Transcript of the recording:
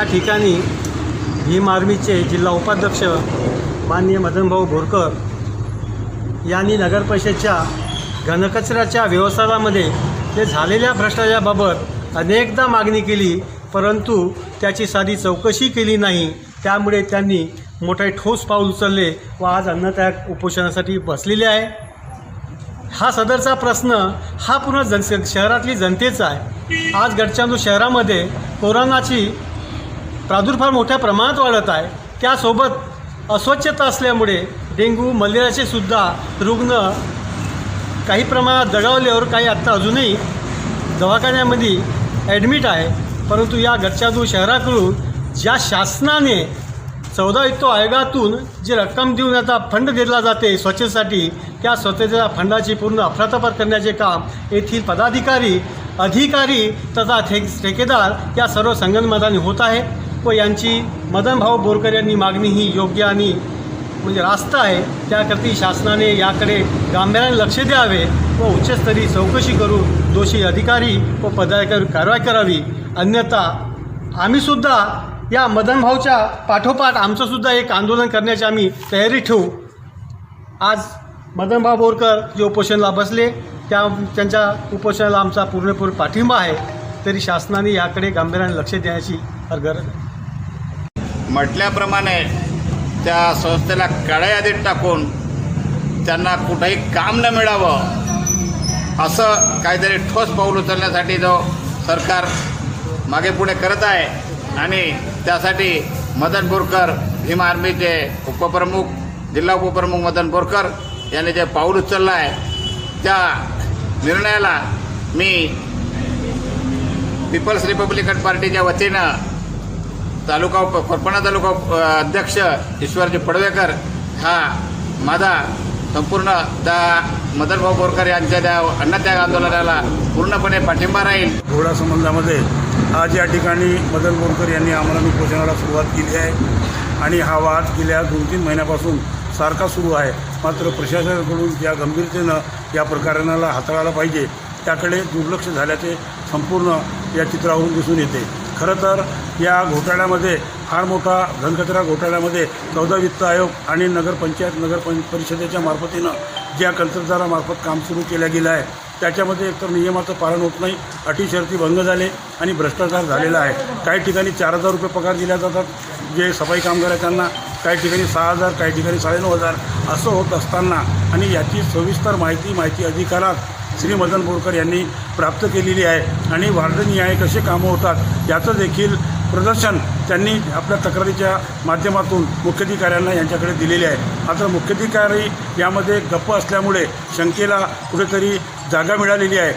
या ठिकाणी भीम आर्मीचे जिल्हा उपाध्यक्ष माननीय मदनभाऊ बोरकर यांनी नगरपरिषदच्या घनकचऱ्याच्या व्यवसायामध्ये ते झालेल्या भ्रष्टाचाराबाबत अनेकदा मागणी केली परंतु त्याची साधी चौकशी केली नाही. त्यामुळे त्यांनी मोठे ठोस पाऊल उचलले व आज अन्नत्याग उपोषणासाठी बसलेले आहे. हा सदरचा प्रश्न हा पूर्ण जन शहरातली जनतेचा आहे. आज गडचांदूर शहरामध्ये कोरोनाची प्रादुर्भाव मोठ्या प्रमाणात वाढत आहे. त्यासोबत अस्वच्छता असल्यामुळे डेंग्यू मलेरियाचे सुद्धा रुग्ण काही प्रमाणात दगावल्यावर काही आत्ता अजूनही दवाखान्यामध्ये ॲडमिट आहे. परंतु या गच्चादू शहराकडून ज्या शासनाने चौदा युक्त आयोगातून जी रक्कम देऊन आता फंड दिला जाते स्वच्छतेसाठी त्या स्वच्छतेच्या फंडाची पूर्ण अफरातफर करण्याचे काम येथील पदाधिकारी अधिकारी तथा ठे ठेकेदार या सर्व संगणमताने होत आहे. व यांची मदनभाऊ बोरकर यांनी मागणी ही योग्य आणि म्हणजे रास्त आहे. त्याकरती शासनाने याकडे गांभीर्याने लक्ष द्यावे व उच्चस्तरीय चौकशी करून दोषी अधिकारी व पदाधिकारी कारवाई करावी. अन्यथा आम्हीसुद्धा या मदनभाऊच्या पाठोपाठ आमचंसुद्धा एक आंदोलन करण्याची आम्ही तयारी ठेवू. आज मदनभाऊ बोरकर जे उपोषणाला बसले त्या त्यांच्या उपोषणाला आमचा पूर्णपूर पाठिंबा आहे. तरी शासनाने याकडे गांभीर्याने लक्ष देण्याची गरज आहे. म्हटल्याप्रमाणे त्या संस्थेला काळ्या यादीत टाकून त्यांना कुठंही काम न मिळावं असं काहीतरी ठोस पाऊल उचलण्यासाठी जो सरकार मागे पुढे करत आहे आणि त्यासाठी मदन बोरकर भीम आर्मीचे उपप्रमुख जिल्हा उपप्रमुख मदन बोरकर यांनी जे पाऊल उचललं आहे त्या निर्णयाला मी पीपल्स रिपब्लिकन पार्टीच्या वतीनं तालुका कोरपणा तालुका अध्यक्ष ईश्वरजी पडवेकर हा माझा संपूर्ण त्या मदनभाऊ बोरकर यांच्या त्या अन्नत्याग आंदोलनाला पूर्णपणे पाठिंबा राहील. घोडा संबंधामध्ये आज या ठिकाणी मदन बोरकर यांनी आम्हाला उपोषणाला सुरुवात केली आहे आणि हा वाद गेल्या दोन तीन महिन्यापासून सारखा सुरू आहे. मात्र प्रशासनाकडून या गंभीरतेनं या प्रकरणाला हाताळायला पाहिजे. त्याकडे दुर्लक्ष झाल्याचे संपूर्ण या चित्रावरून दिसून येते. खरं तर या घोटाळ्यामध्ये फार मोठा घनकचरा घोटाळ्यामध्ये चौदा वित्त आयोग आणि नगरपंचायत नगर पं परिषदेच्या मार्फतीनं ज्या कंत्राटदारामार्फत काम सुरू केलं गेलं आहे त्याच्यामध्ये एकतर नियमाचं पालन होत नाही अटी शर्ती भंग झाले आणि भ्रष्टाचार झालेला आहे. काही ठिकाणी चार हजार रुपये पगार दिल्या जातात जे सफाई कामगार आहेत त्यांना. काही ठिकाणी सहा हजार काही ठिकाणी साडेनऊ हजार. असं होत असताना आणि याची सविस्तर माहिती माहिती अधिकारात श्री मदन बोरकर यांनी प्राप्त केलेली आहे. आणि वार्डनिहाय कसे कामं होतात याचं देखील प्रदर्शन त्यांनी आपल्या तक्रारीच्या माध्यमातून मुख्याधिकाऱ्यांना यांच्याकडे दिलेले आहे. मात्र मुख्याधिकारी यामध्ये गप्प असल्यामुळे शंकेला कुठेतरी जागा मिळालेली आहे.